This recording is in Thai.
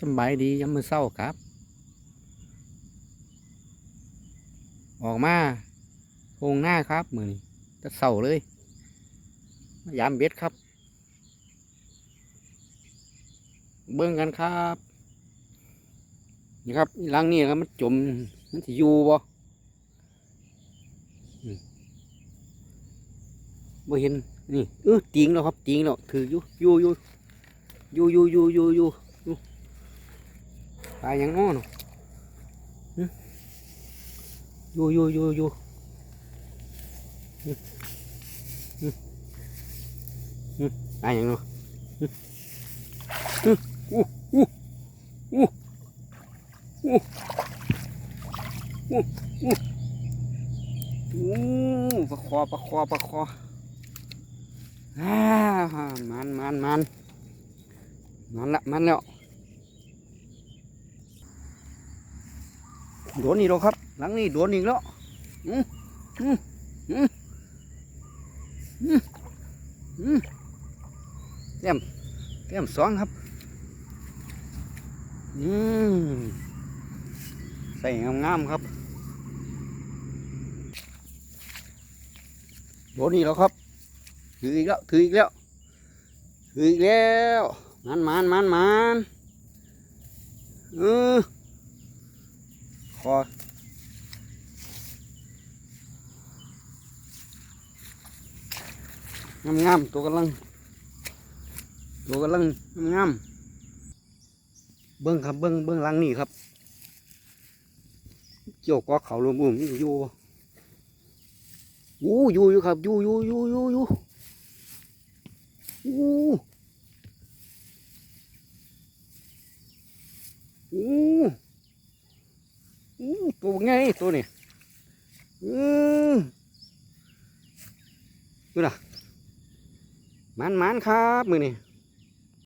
สบายดียามมือเศร้าครับ ออกมาโงงหน้าครับมือนี้ตะเศร้าเลยยามเบ็ดครับ เบิ่งกันครับ นี่ครับหลังนี่ครับมันจมมันจะอยู่บ่บ่เห็นนี่เออติงแล้วครับติงแล้วถืออยู่อยู่อยู่อยู่อยู่อยู่อยู่ ปลายังง้อเนาะหึอยู่อยู่อยู่อยู่ปลายังเนาะหึหึอู้อู้อู้อู้อู้อู้อู้ปลาคอปลาคอปลาคออ่ามันมันมันมันละมันแล้ว โดนอีกแล้วครับ หลังนี้โดนอีกแล้วอืมอืมอืมอืมอืมแต้มแต้มสองครับ อืมใส่งามๆครับโดนอีกแล้วครับ ถืออีกแล้ว ถืออีกแล้ว ถืออีกแล้ว มันมันมันมันเออ คองามๆตัวกำลัง ตัวกำลังงามๆเบิ้งครับเบิ้งเบิ้งลังนี่ครับ เกี่ยวกับเขาลมอุ่มอยู่อู้อยู่อยู่ครับอยู่อยู่อยู่อยู่อยู่อู้อู้ ตัวไงตัวนี้อือดูนะมันมันครับมือนี่